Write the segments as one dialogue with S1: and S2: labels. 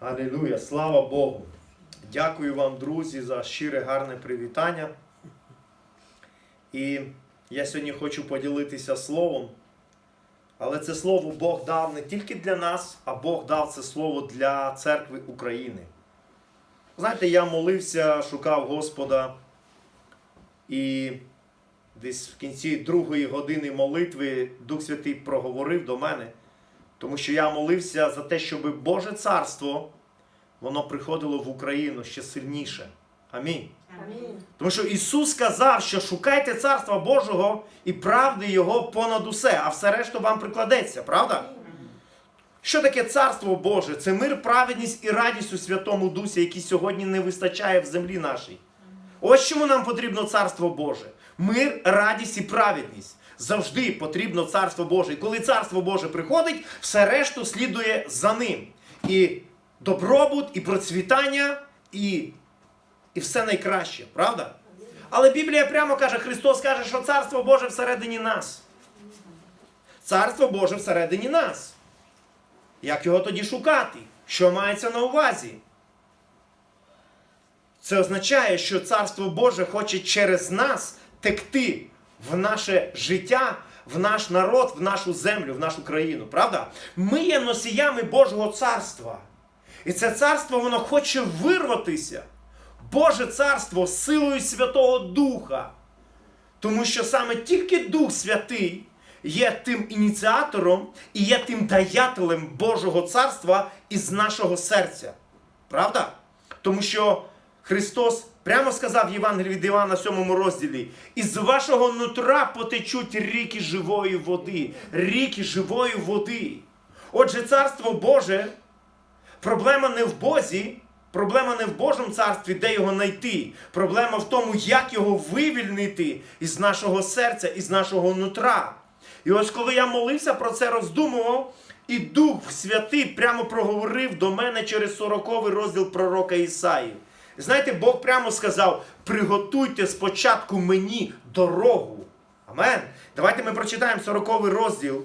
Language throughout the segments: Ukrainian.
S1: Алілуя, слава Богу. Дякую вам, друзі, за щире гарне привітання. І я сьогодні хочу поділитися словом. Але це слово Бог дав не тільки для нас, а Бог дав це слово для церкви України. Знаєте, я молився, шукав Господа, і десь в кінці другої години молитви Дух Святий проговорив до мене. Тому що я молився за те, щоб Боже царство воно приходило в Україну ще сильніше. Амінь.
S2: Амінь.
S1: Тому що Ісус сказав, що шукайте царства Божого і правди Його понад усе, а все решту вам прикладеться, правда? Що таке царство Боже? Це мир, праведність і радість у Святому Дусі, який сьогодні не вистачає в землі нашій. Ось чому нам потрібно царство Боже. Мир, радість і праведність. Завжди потрібно царство Боже. І коли царство Боже приходить, все решту слідує за ним. І добробут, і процвітання, і, і все найкраще, правда? Але Біблія прямо каже, Христос каже, що царство Боже всередині нас. Царство Боже всередині нас. Як його тоді шукати? Що мається на увазі? Це означає, що Царство Боже хоче через нас текти в наше життя, в наш народ, в нашу землю, в нашу країну. Правда? Ми є носіями Божого царства. І це царство воно хоче вирватися. Боже царство силою Святого Духа. Тому що саме тільки Дух Святий є тим ініціатором і є тим даятелем Божого царства із нашого серця. Правда? Тому що Христос прямо сказав в Євангелії від Івана 7 розділі: із вашого нутра потечуть ріки живої води, ріки живої води. Отже, царство Боже, проблема не в Бозі, проблема не в Божому царстві, де його знайти. Проблема в тому, як його вивільнити із нашого серця, із нашого нутра. І ось коли я молився про це, роздумував, і Дух Святий прямо проговорив до мене через 40 розділ пророка Ісаї. Знаєте, Бог прямо сказав: приготуйте спочатку мені дорогу. Амен. Давайте ми прочитаємо 40 розділ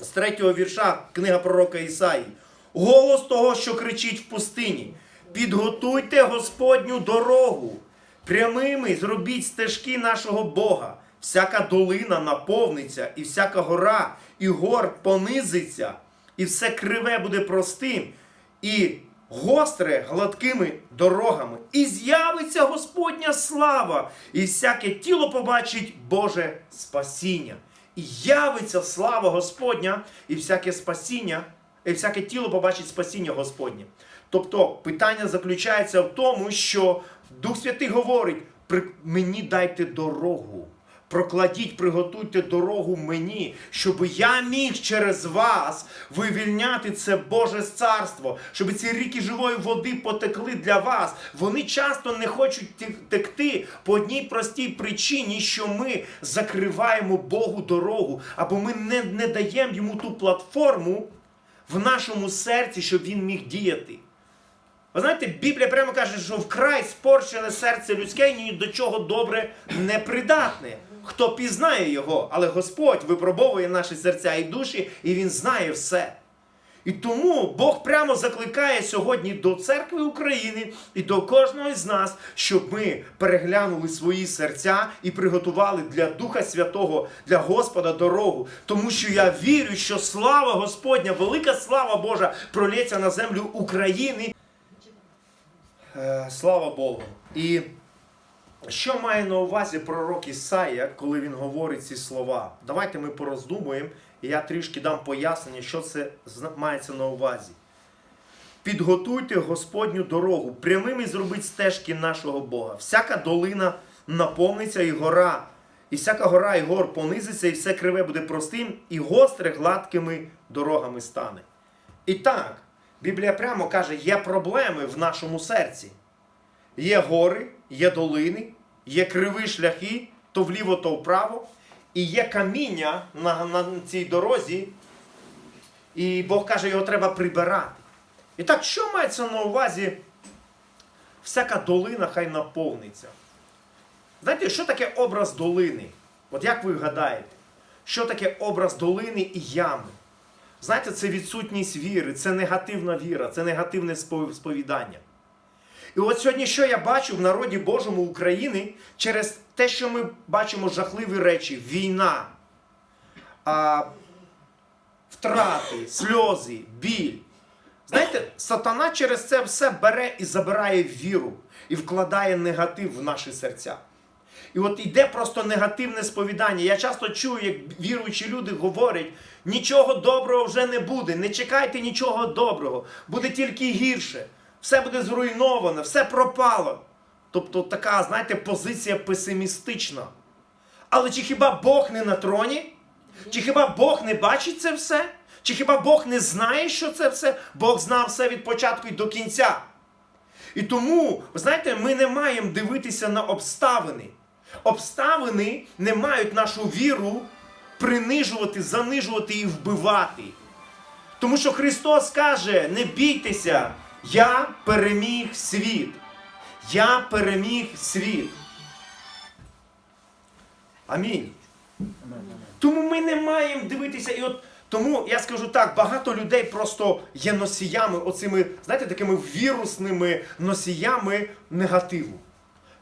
S1: з 3 вірша книга пророка Ісаї. Голос того, що кричить в пустині. Підготуйте Господню дорогу. Прямими зробіть стежки нашого Бога. Всяка долина наповниться, і всяка гора, і гор понизиться, і все криве буде простим, і гостре гладкими дорогами. І з'явиться Господня слава, і всяке тіло побачить Боже спасіння. І явиться слава Господня, і всяке спасіння, і всяке тіло побачить спасіння Господнє. Тобто питання заключається в тому, що Дух Святий говорить: «При- мені дайте дорогу. Прокладіть, приготуйте дорогу мені, щоб я міг через вас вивільняти це Боже царство, щоб ці ріки живої води потекли для вас. Вони часто не хочуть текти по одній простій причині, що ми закриваємо Богу дорогу, або ми не, не даємо йому ту платформу в нашому серці, щоб він міг діяти. Ви знаєте, Біблія прямо каже, що вкрай спорчене серце людське ні до чого добре не придатне. Хто пізнає його, але Господь випробовує наші серця і душі, і Він знає все. І тому Бог прямо закликає сьогодні до церкви України і до кожного з нас, щоб ми переглянули свої серця і приготували для Духа Святого, для Господа дорогу. Тому що я вірю, що слава Господня, велика слава Божа пролється на землю України. Е, Слава Богу. І що має на увазі пророк Ісая, коли він говорить ці слова? Давайте ми пороздумуємо, і я трішки дам пояснення, що це мається на увазі. Підготуйте Господню дорогу, прямими зробіть стежки нашого Бога. Всяка долина наповниться і гора, і всяка гора і гор понизиться, і все криве буде простим, і гостре гладкими дорогами стане. І так, Біблія прямо каже, є проблеми в нашому серці. Є гори, є долини, є криві шляхи, то вліво, то вправо, і є каміння на, на цій дорозі, і Бог каже, його треба прибирати. І так, що мається на увазі? Всяка долина хай наповниться. Знаєте, що таке образ долини? От як ви гадаєте, що таке образ долини і ями? знаєте, це відсутність віри, це негативна віра, це негативне сповідання. І от сьогодні, що я бачу в народі Божому України через те, що ми бачимо жахливі речі: війна, а, втрати, сльози, біль. Знаєте, сатана через це все бере і забирає віру і вкладає негатив в наші серця. І от йде просто негативне сповідання. Я часто чую, як віруючі люди говорять: нічого доброго вже не буде, не чекайте нічого доброго, буде тільки гірше, все буде зруйновано, все пропало. Тобто така, знаєте, позиція песимістична. Але чи хіба Бог не на троні? Чи хіба Бог не бачить це все? Чи хіба Бог не знає, що це все? Бог знав все від початку і до кінця. І тому, знаєте, ми не маємо дивитися на обставини. Обставини не мають нашу віру принижувати, занижувати і вбивати. Тому що Христос каже: не бійтеся, я переміг світ. Я переміг світ. Амінь. Тому ми не маємо дивитися. І от тому я скажу так, багато людей просто є носіями, оцими, знаєте, такими вірусними носіями негативу.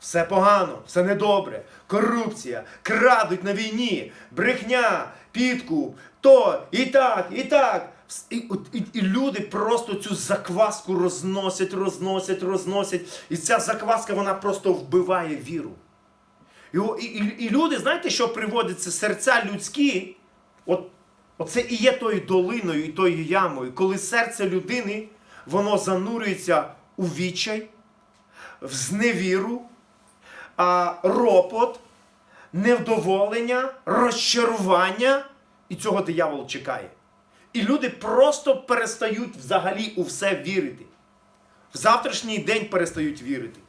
S1: Все погано, все недобре, корупція, крадуть на війні, брехня, підкуп, то і так, і так. І, і, і люди просто цю закваску розносять, розносять, розносять. І ця закваска вона просто вбиває віру. І, і, і люди, знаєте, що приводиться? Серця людські, от, оце і є тою долиною, і тою ямою, коли серце людини воно занурюється у відчай, в зневіру, а, ропот, невдоволення, розчарування, і цього диявол чекає. І люди просто перестають взагалі у все вірити. В завтрашній день перестають вірити.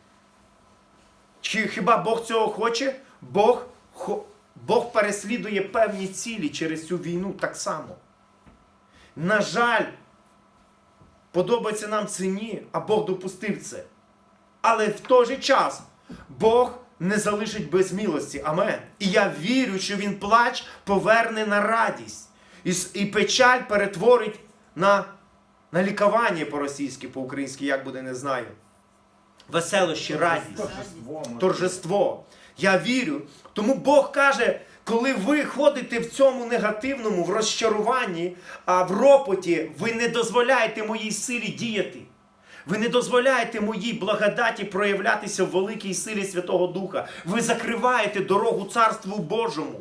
S1: Чи хіба Бог цього хоче? Бог, хо- Бог переслідує певні цілі через цю війну так само. На жаль, подобається нам це ні, а Бог допустив це. Але в той же час Бог не залишить без милості. Амен. І я вірю, що Він плач поверне на радість. І, і печаль перетворить на, на лікування по-російськи, по-українськи, як буде, не знаю. Веселощі, радість
S2: Торжество,
S1: торжество. Я вірю. Тому Бог каже, коли ви ходите в цьому негативному, в розчаруванні, а в ропоті, ви не дозволяєте моїй силі діяти. Ви не дозволяєте моїй благодаті проявлятися в великій силі Святого Духа. Ви закриваєте дорогу Царству Божому.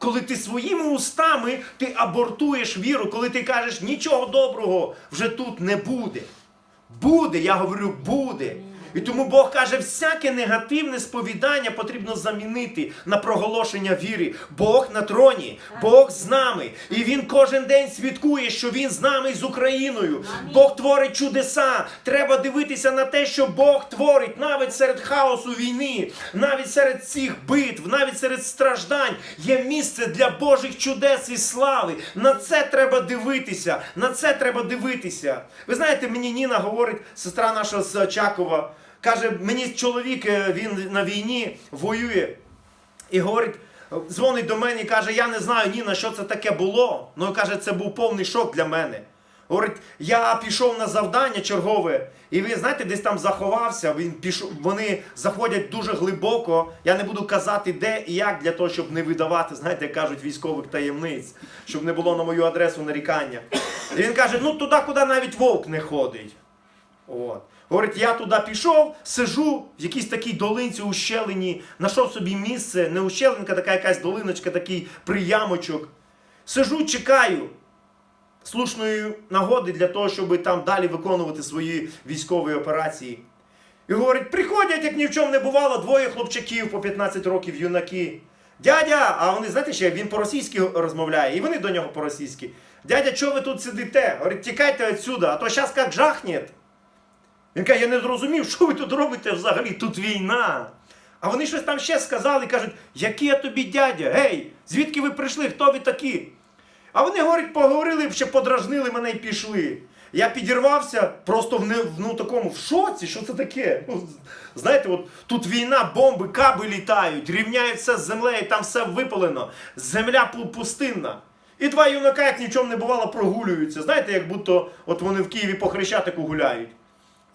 S1: Коли ти своїми устами ти абортуєш віру, коли ти кажеш нічого доброго вже тут не буде. Буде, я говорю, буде. І тому Бог каже, всяке негативне сповідання потрібно замінити на проголошення віри. Бог на троні, Бог з нами. І Він кожен день свідкує, що Він з нами і з Україною. Бог творить чудеса. Треба дивитися на те, що Бог творить навіть серед хаосу війни, навіть серед цих битв, навіть серед страждань є місце для Божих чудес і слави. На це треба дивитися. На це треба дивитися. Ви знаєте, мені Ніна говорить, сестра наша з Чакова, каже, мені чоловік, е, він на війні воює. І говорить, дзвонить до мене і каже, я не знаю, Ніна, що це таке було. Ну каже, це був повний шок для мене. Говорить, я пішов на завдання чергове, і він, знаєте, десь там заховався. Він пішов, вони заходять дуже глибоко. Я не буду казати, де і як, для того, щоб не видавати, знаєте, як кажуть, військових таємниць, щоб не було на мою адресу нарікання. І він каже: ну туди, куди навіть вовк не ходить. От. Говорить, я туди пішов, сижу в якійсь такій долинці ущелині, знайшов собі місце, не ущелинка, така якась долиночка, такий приямочок. Сижу, чекаю слушної нагоди для того, щоб там далі виконувати свої військові операції. І говорить, приходять, як ні в чому не бувало, двоє хлопчаків по 15 років юнаки. Дядя, а вони, знаєте ще, він по-російськи розмовляє, і вони до нього по-російськи. Дядя, чого ви тут сидите? Говорить, тікайте відсюди, а то зараз як жахнет. Він каже, я не зрозумів, що ви тут робите взагалі, тут війна. А вони щось там ще сказали, кажуть, який я тобі дядя? Гей, звідки ви прийшли? Хто ви такі? А вони говорять, поговорили, ще подражнили мене і пішли. Я підірвався просто в, не, в ну, такому в шоці, що це таке? Ну, знаєте, от тут війна, бомби, каби літають, все з землею, там все випалено. Земля пу- пустинна. І два юнака, як нічого не бувало, прогулюються. Знаєте, як будто от вони в Києві по Хрещатику гуляють.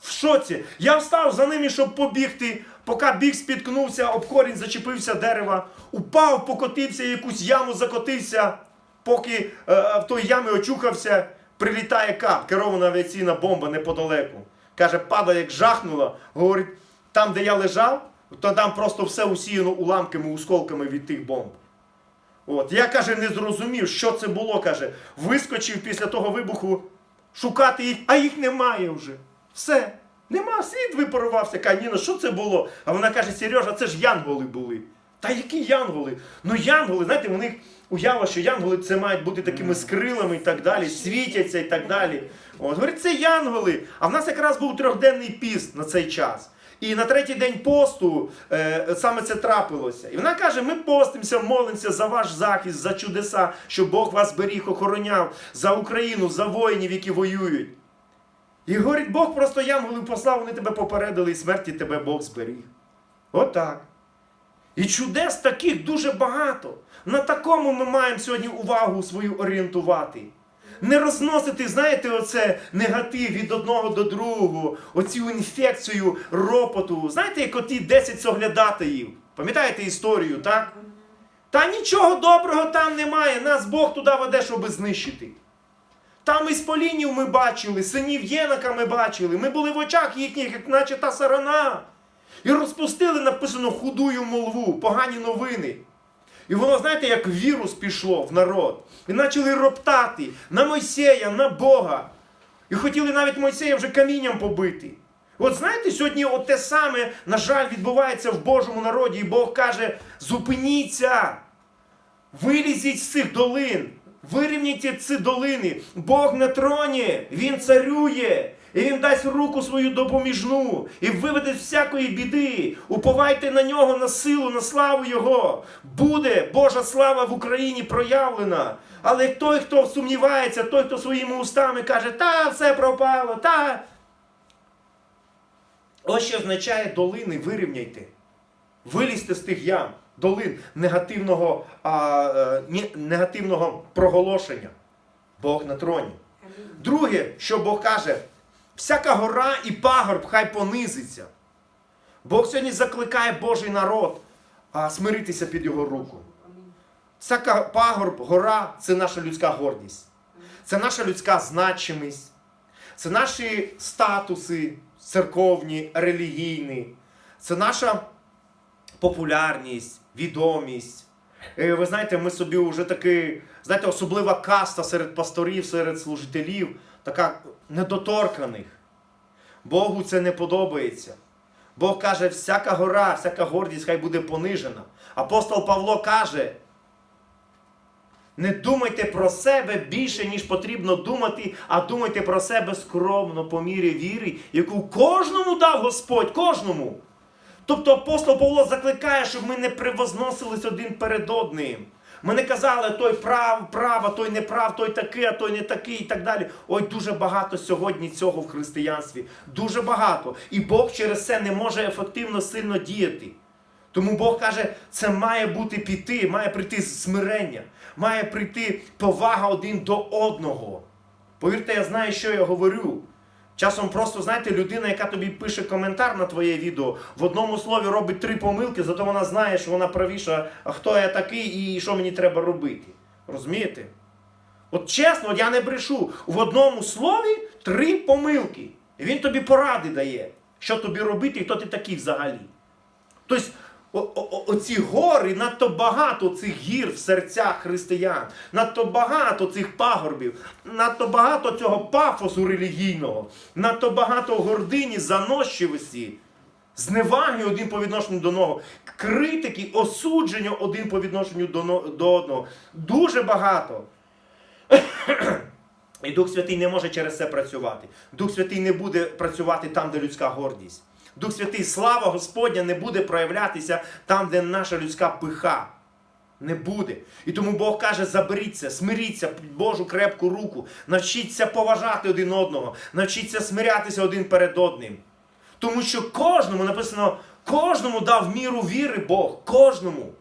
S1: В шоці. Я встав за ними, щоб побігти, поки біг спіткнувся, об корінь зачепився дерева, упав, покотився, якусь яму закотився, поки е, в той ямі очухався, прилітає кап, керована авіаційна бомба неподалеку. Каже, падає, як жахнуло. Говорить, там, де я лежав, то там просто все усіяно уламками, осколками від тих бомб. От. Я каже, не зрозумів, що це було. каже. Вискочив після того вибуху шукати їх, а їх немає вже. Все. Нема, світ випарувався. Каже, Ніна, що це було? А вона каже, Сережа, це ж янголи були. Та які янголи? Ну янголи, знаєте, у них уява, що янголи це мають бути такими з крилами і так далі, світяться і так далі. От, говорить, це янголи. А в нас якраз був трьохденний піст на цей час. І на третій день посту е, саме це трапилося. І вона каже: ми постимося, молимося за ваш захист, за чудеса, щоб Бог вас беріг, охороняв, за Україну, за воїнів, які воюють. І говорить, Бог просто янголів послав, вони тебе попередили, і смерті тебе Бог зберіг. Отак. І чудес таких дуже багато. На такому ми маємо сьогодні увагу свою орієнтувати. Не розносити, знаєте, оце негатив від одного до другого, оцю інфекцію ропоту. Знаєте, як оті 10 соглядатаїв. Пам'ятаєте історію, так? Та нічого доброго там немає. Нас Бог туди веде, щоб знищити. Там із полінів ми бачили, синів Єнака ми бачили. Ми були в очах їхніх, як наче та сарана. І розпустили, написано, худую молву, погані новини. І воно, знаєте, як вірус пішло в народ. І почали роптати на Мойсея, на Бога. І хотіли навіть Мойсея вже камінням побити. От знаєте, сьогодні от те саме, на жаль, відбувається в Божому народі, і Бог каже: зупиніться, вилізіть з цих долин, вирівняйте ці долини. Бог на троні, Він царює. І він дасть руку свою допоміжну і виведе з всякої біди. Уповайте на нього, на силу, на славу Його. Буде Божа слава в Україні проявлена. Але той, хто сумнівається, той, хто своїми устами каже, та все пропало, та. Ось що означає долини, вирівняйте. Вилізьте з тих ям, долин негативного, а, е, негативного проголошення. Бог на троні. Друге, що Бог каже, всяка гора і пагорб хай понизиться. Бог сьогодні закликає Божий народ а, смиритися під його руку. Всяка пагорб, гора це наша людська гордість. Це наша людська значимість. Це наші статуси церковні, релігійні. Це наша популярність, відомість. Е, Ви знаєте, ми собі вже такий, знаєте, особлива каста серед пасторів, серед служителів, така недоторканих. Богу це не подобається. Бог каже, всяка гора, всяка гордість хай буде понижена. Апостол Павло каже, не думайте про себе більше, ніж потрібно думати, а думайте про себе скромно по мірі віри, яку кожному дав Господь, кожному. Тобто апостол Павло закликає, щоб ми не превозносились один перед одним. Ми не казали, той прав, прав, а той не прав, той такий, а той не такий і так далі. Ой, дуже багато сьогодні цього в християнстві. Дуже багато. І Бог через це не може ефективно сильно діяти. Тому Бог каже, це має бути піти, має прийти смирення, має прийти повага один до одного. Повірте, я знаю, що я говорю. Часом просто, знаєте, людина, яка тобі пише коментар на твоє відео, в одному слові робить три помилки, зато вона знає, що вона правіша, а хто я такий і що мені треба робити. Розумієте? От чесно, я не брешу. В одному слові три помилки. І він тобі поради дає, що тобі робити і хто ти такий взагалі. Тобто, оці гори, надто багато цих гір в серцях християн, надто багато цих пагорбів, надто багато цього пафосу релігійного, надто багато гордині, заносчивості, зневаги один по відношенню до одного, критики, осудження один по відношенню до, одного. Дуже багато. І Дух Святий не може через це працювати. Дух Святий не буде працювати там, де людська гордість. Дух Святий, слава Господня, не буде проявлятися там, де наша людська пиха. Не буде. І тому Бог каже: заберіться, смиріться під Божу крепку руку, навчіться поважати один одного, навчіться смирятися один перед одним. Тому що кожному написано, кожному дав міру віри Бог, кожному.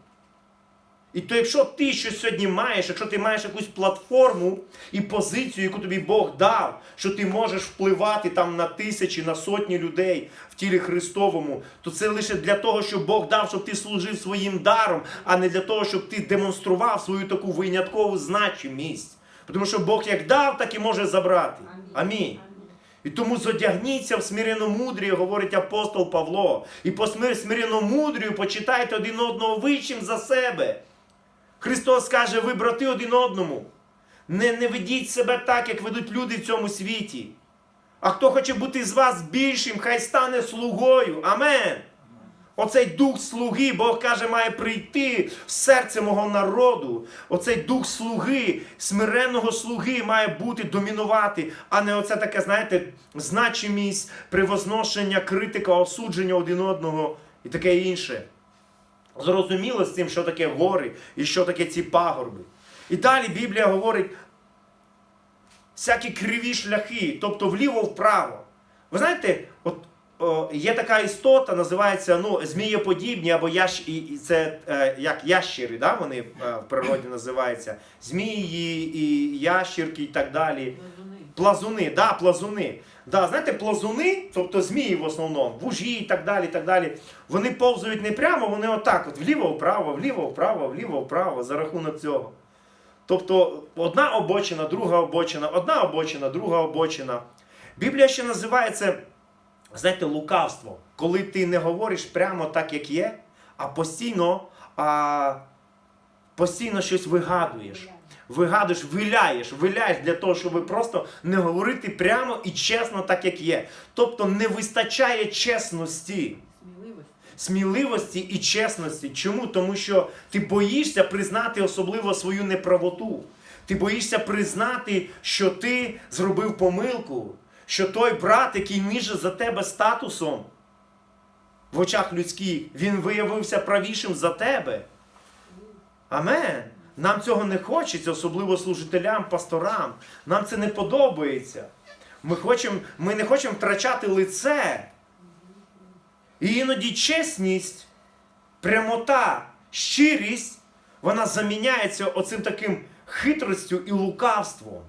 S1: І то, якщо ти щось сьогодні маєш, якщо ти маєш якусь платформу і позицію, яку тобі Бог дав, що ти можеш впливати там на тисячі, на сотні людей в тілі Христовому, то це лише для того, щоб Бог дав, щоб ти служив своїм даром, а не для того, щоб ти демонстрував свою таку виняткову значимість. Тому що Бог як дав, так і може забрати. Амінь. І тому зодягніться в смиренномудрі, говорить апостол Павло. І по смир- смиренномудрію почитайте один одного вищим за себе. Христос каже, ви брати один одному. Не, не ведіть себе так, як ведуть люди в цьому світі. А хто хоче бути з вас більшим, хай стане слугою. Амен. Оцей дух слуги, Бог каже, має прийти в серце мого народу. Оцей дух слуги, смиренного слуги має бути домінувати, а не оце таке, знаєте, значимість, превозношення, критика, осудження один одного і таке інше. Зрозуміло з цим, що таке гори і що таке ці пагорби. І далі Біблія говорить всякі криві шляхи, тобто вліво-вправо. Ви знаєте, от о, є така істота, називається ну, змієподібні, або ящ, і, це е, як ящери, да, вони е, в природі називаються. Змії, і ящірки і так далі. Плазуни, да, плазуни. Да, знаєте, плазуни, тобто змії в основному, вужі і так далі, так далі, вони повзують не прямо, вони отак, от вліво-вправо, вліво-вправо, вліво-вправо, за рахунок цього. Тобто одна обочина, друга обочина, одна обочина, друга обочина. Біблія ще називає це, знаєте, лукавство, коли ти не говориш прямо так, як є, а постійно, а, постійно щось вигадуєш. Вигадуєш, виляєш, виляєш для того, щоб просто не говорити прямо і чесно, так як є. Тобто не вистачає чесності
S2: Сміливості.
S1: і чесності. Чому? Тому що ти боїшся признати особливо свою неправоту. Ти боїшся признати, що ти зробив помилку, що той брат, який ниже за тебе статусом в очах людських, він виявився правішим за тебе. Амен. Нам цього не хочеться, особливо служителям, пасторам. Нам це не подобається. Ми, хочемо, ми не хочемо втрачати лице. І іноді чесність, прямота, щирість, вона заміняється оцим таким хитростю і лукавством.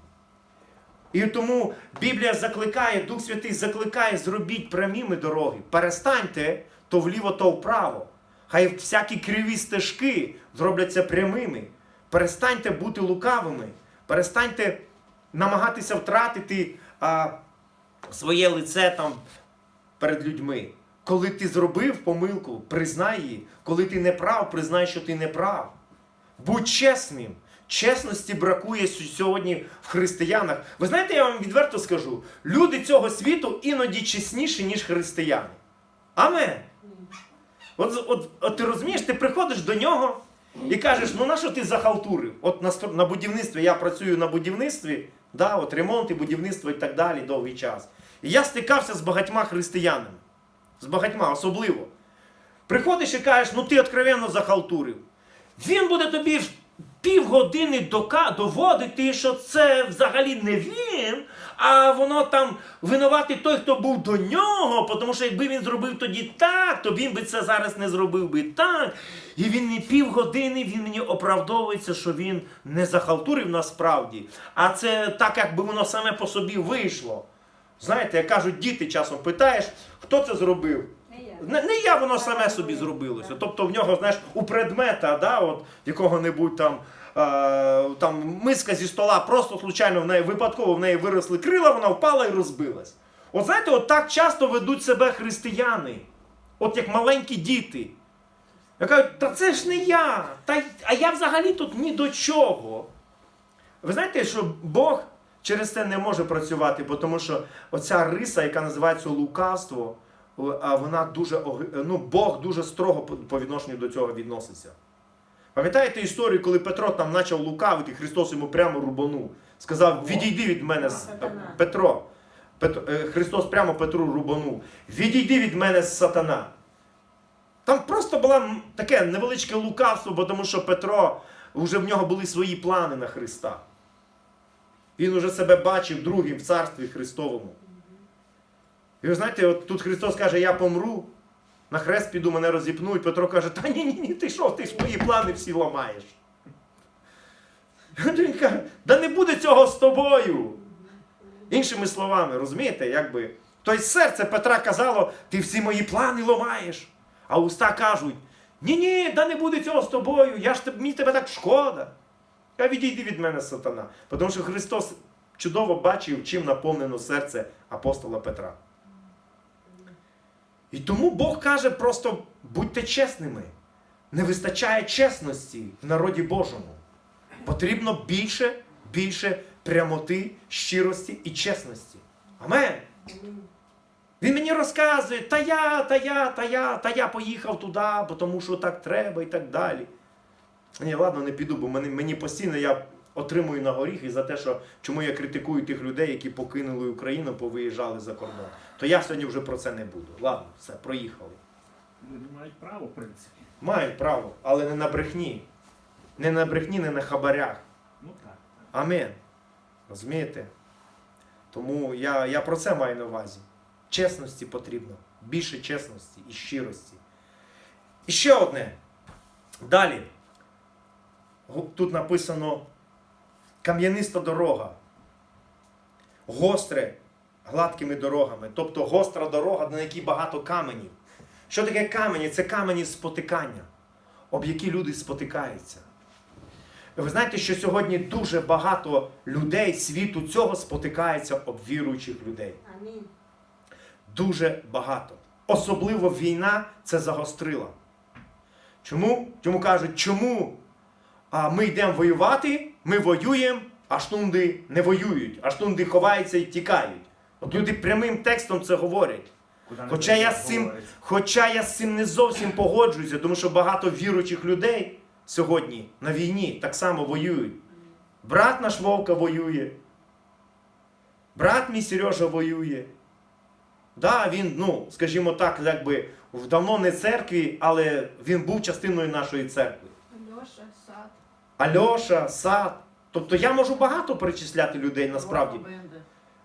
S1: І тому Біблія закликає, Дух Святий закликає, зробіть пряміми дороги. Перестаньте то вліво, то вправо. Хай всякі криві стежки зробляться прямими. Перестаньте бути лукавими. Перестаньте намагатися втратити а, своє лице там перед людьми. Коли ти зробив помилку, признай її. Коли ти не прав, признай, що ти не прав. Будь чесним. Чесності бракує сьогодні в християнах. Ви знаєте, я вам відверто скажу: люди цього світу іноді чесніші, ніж християни. Амен. От, от, от ти розумієш, ти приходиш до нього і кажеш, ну на що ти захалтурив? От на, на будівництві, я працюю на будівництві, да, от ремонт і будівництво і так далі довгий час. І я стикався з багатьма християнами. З багатьма, особливо. Приходиш і кажеш, ну ти откровенно захалтурив. Він буде тобі півгодини доводити, що це взагалі не він, а воно там винуватий той, хто був до нього, тому що якби він зробив тоді так, то він би це зараз не зробив би так. І він не півгодини він мені оправдовується, що він не захалтурив насправді, а це так, якби воно саме по собі вийшло. Знаєте, як кажуть, діти часом питаєш, хто це зробив?
S2: Не я.
S1: Воно саме собі зробилося. Тобто в нього, знаєш, у предмета, да, от, якого-небудь там, е, там миска зі стола, просто случайно в неї випадково в неї виросли крила, вона впала і розбилась. От знаєте, от так часто ведуть себе християни, от як маленькі діти. Я кажу, та це ж не я, та, а я взагалі тут ні до чого. Ви знаєте, що Бог через це не може працювати, тому що оця риса, яка називається лукавство, вона дуже ну, Бог дуже строго по- відношенню до цього відноситься. Пам'ятаєте історію, коли Петро там почав лукавити, Христос йому прямо рубанув. Сказав: Відійди від мене. Петро. Петро е, Христос прямо Петру рубанув. Відійди від мене сатана. Там просто було таке невеличке лукавство, бо тому що Петро, вже в нього були свої плани на Христа. Він уже себе бачив другим в царстві Христовому. І ви знаєте, от тут Христос каже, я помру, На хрест піду, мене розіпнуть. Петро каже, та ні, ні, ні, ти що, ти ж мої плани всі ламаєш. Він каже, да не буде цього з тобою. Іншими словами, розумієте, якби. Тобто серце Петра казало, ти всі мої плани ламаєш. А уста кажуть, ні-ні, да не буде цього з тобою, я ж мені тебе так шкода. А відійди від мене, сатана. Тому що Христос чудово бачив, чим наповнено серце апостола Петра. І тому Бог каже просто будьте чесними. Не вистачає чесності в народі Божому. Потрібно більше, більше прямоти, щирості і чесності. Амен. Він мені розказує, та я, та я, та я, та я поїхав туди, бо тому що так треба і так далі. Ні, ладно, не піду, бо мені, мені постійно я отримую на горіхи за те, що чому я критикую тих людей, які покинули Україну, повиїжджали за кордон. То я сьогодні вже про це не буду. Ладно, все, проїхали.
S2: Вони мають право, в принципі.
S1: Мають право, але не на брехні. Не на брехні, не на хабарях.
S2: Ну так.
S1: Амен. Розумієте? Тому я, я про це маю на увазі. Чесності потрібно. Більше чесності і щирості. І ще одне. Далі. Тут написано кам'яниста дорога. Гостре гладкими дорогами. Тобто гостра дорога, на якій багато каменів. Що таке камені? Це камені спотикання, об які люди спотикаються. Ви знаєте, що сьогодні дуже багато людей світу цього спотикається об віруючих людей.
S3: Амінь.
S1: Дуже багато. Особливо війна це загострила. Чому? Чому кажуть, чому а, ми йдемо воювати, ми воюємо, а штунди не воюють, а штунди ховаються і тікають. От люди прямим текстом це говорять. Хоча я, з цим, хоча я з цим не зовсім погоджуюся, тому що багато віруючих людей сьогодні на війні так само воюють. Брат наш Вовка воює. Брат мій Сережа воює. Да, він, ну, скажімо так, якби в давно не церкві, але він був частиною нашої церкви.
S3: Льоша.
S1: Альоша, Сад. Тобто я можу багато перечисляти людей насправді.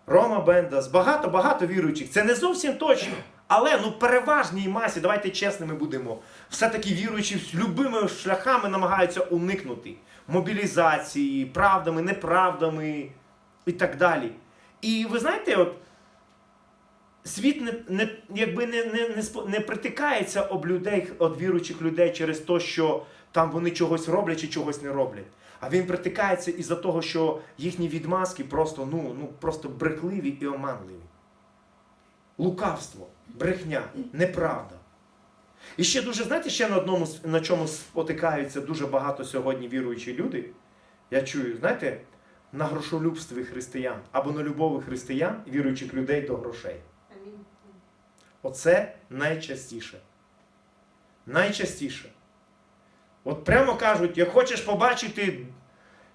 S1: Рома Бендас, багато-багато віруючих. Це не зовсім точно. Але ну переважній масі, давайте чесними будемо. Все-таки віруючі любими шляхами намагаються уникнути мобілізації, правдами, неправдами і так далі. І ви знаєте, от світ не, не, якби не, не, не, не притикається об людей, об віруючих людей через те, що там вони чогось роблять чи чогось не роблять. А він притикається із-за того, що їхні відмазки просто, ну, ну, просто брехливі і оманливі. Лукавство, брехня, неправда. І ще дуже, знаєте, ще на одному, на чому спотикаються дуже багато сьогодні віруючі люди. Я чую, знаєте, на грошолюбстві християн або на любові християн, віруючих людей до грошей. Оце найчастіше. Найчастіше. От прямо кажуть, як хочеш побачити,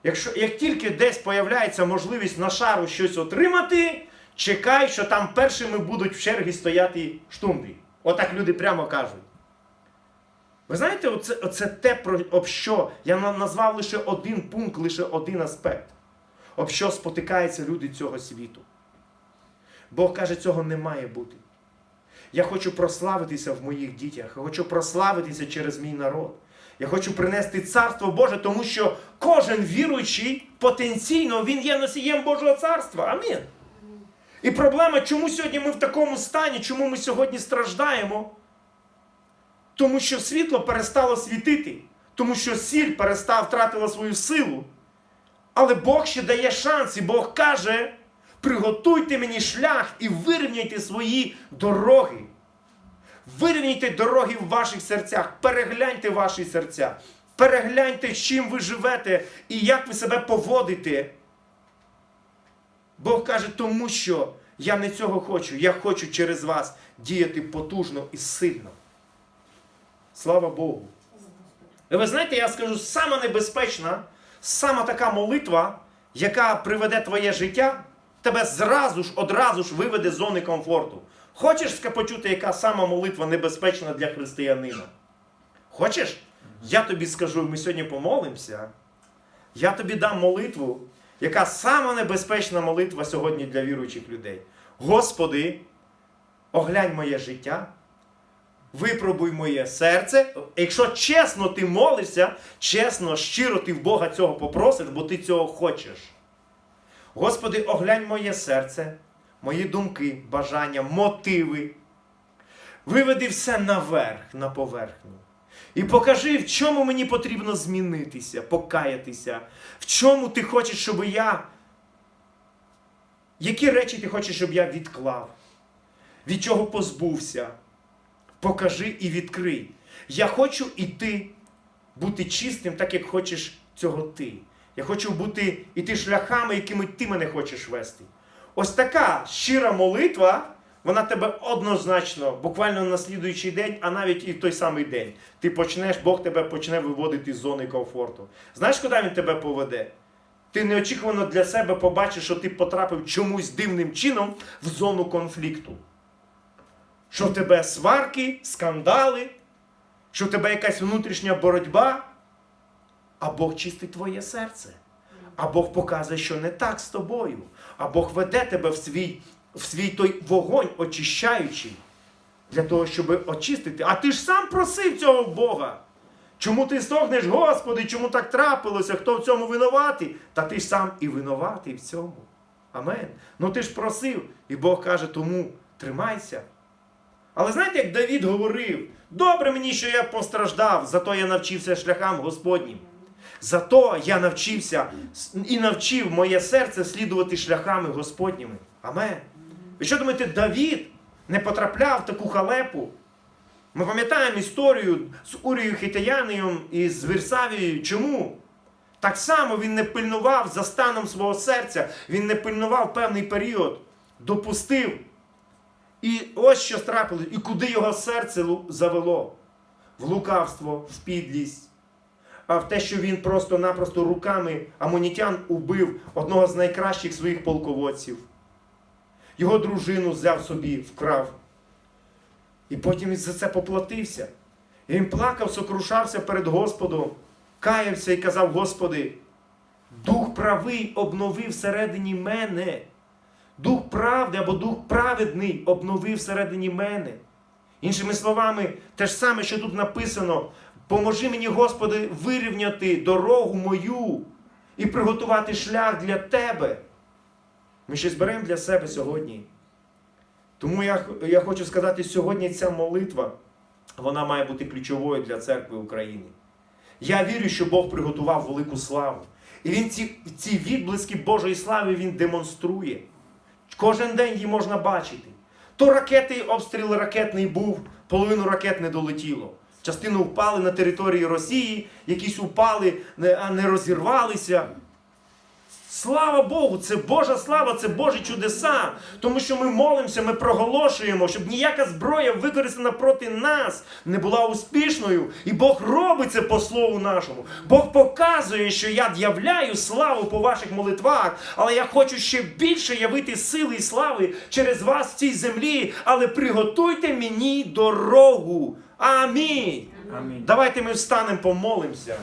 S1: якщо, як тільки десь появляється можливість на шару щось отримати, чекай, що там першими будуть в чергі стояти штунди. Отак люди прямо кажуть. Ви знаєте, оце, оце те, про об що я назвав лише один пункт, лише один аспект, об що спотикаються люди цього світу. Бог каже, цього не має бути. Я хочу прославитися в моїх дітях. Я хочу прославитися через мій народ. Я хочу принести царство Боже, тому що кожен віруючий потенційно він є носієм Божого царства. Амін. І проблема, чому сьогодні ми в такому стані, чому ми сьогодні страждаємо? Тому що світло перестало світити, тому що сіль перестав втратила свою силу. Але Бог ще дає шанс, і Бог каже: приготуйте мені шлях і вирівняйте свої дороги. Вирівняйте дороги в ваших серцях, перегляньте ваші серця, перегляньте, чим ви живете і як ви себе поводите. Бог каже, тому що я не цього хочу. Я хочу через вас діяти потужно і сильно. Слава Богу. І ви знаєте, я скажу, сама небезпечна, сама така молитва, яка приведе твоє життя, тебе зразу ж, одразу ж виведе з зони комфорту. Хочеш почути, яка сама молитва небезпечна для християнина? Хочеш? Я тобі скажу, ми сьогодні помолимося. Я тобі дам молитву, яка сама небезпечна молитва сьогодні для віруючих людей. Господи, оглянь моє життя, випробуй моє серце. Якщо чесно ти молишся, чесно, щиро ти в Бога цього попросиш, бо ти цього хочеш. Господи, оглянь моє серце, мої думки, бажання, мотиви. Виведи все наверх, на поверхню. І покажи, в чому мені потрібно змінитися, покаятися, в чому ти хочеш, щоб я. Які речі ти хочеш, щоб я відклав? Від чого позбувся? Покажи і відкрий. Я хочу іти, бути чистим, так як хочеш цього ти. Я хочу бути іти шляхами, якими ти мене хочеш вести. Ось така щира молитва, вона тебе однозначно, буквально на слідуючий день, а навіть і той самий день. Ти почнеш, Бог тебе почне виводити з зони комфорту. Знаєш, куди він тебе поведе? Ти неочікувано для себе побачиш, що ти потрапив чомусь дивним чином в зону конфлікту. Що в тебе сварки, скандали, що в тебе якась внутрішня боротьба, а Бог чистить твоє серце. А Бог показує, що не так з тобою. А Бог веде тебе в свій, в свій той вогонь очищаючий, для того, щоб очистити. А ти ж сам просив цього Бога. Чому ти стогнеш, Господи, чому так трапилося? Хто в цьому винуватий? Та ти ж сам і винуватий в цьому. Амен. Ну ти ж просив, і Бог каже, тому тримайся. Але знаєте, як Давід говорив: добре мені, що я постраждав, зато я навчився шляхам Господнім. Зато я навчився і навчив моє серце слідувати шляхами Господніми. Амен. Ви що думаєте, Давід не потрапляв в таку халепу? Ми пам'ятаємо історію з Урією Хитаянею і з Вірсавією. Чому? Так само він не пильнував за станом свого серця, він не пильнував певний період, допустив. І ось що трапилось, і куди його серце завело? В лукавство, в підлість, а в те, що він просто-напросто руками амонітян убив одного з найкращих своїх полководців. Його дружину взяв собі, вкрав. І потім він за це поплатився. І він плакав, сокрушався перед Господом, каявся і казав: Господи, дух правий обновив всередині мене. Дух правди або дух праведний обновив всередині мене. Іншими словами, те ж саме, що тут написано: поможи мені, Господи, вирівняти дорогу мою і приготувати шлях для Тебе. Ми щось беремо для себе сьогодні. Тому я, я хочу сказати, сьогодні ця молитва, вона має бути ключовою для церкви України. Я вірю, що Бог приготував велику славу. І Він ці, ці відблиски Божої слави Він демонструє. Кожен день її можна бачити. То ракети, обстріл ракетний був, половину ракет не долетіло. Частину впали на території Росії, якісь упали, а не розірвалися. Слава Богу, це Божа слава, це Божі чудеса. Тому що ми молимося, ми проголошуємо, щоб ніяка зброя використана проти нас не була успішною. І Бог робить це по слову нашому. Бог показує, що я являю славу по ваших молитвах, але я хочу ще більше явити сили і слави через вас в цій землі. Але приготуйте мені дорогу. Амінь.
S2: Амінь.
S1: Давайте ми встанемо, помолимося.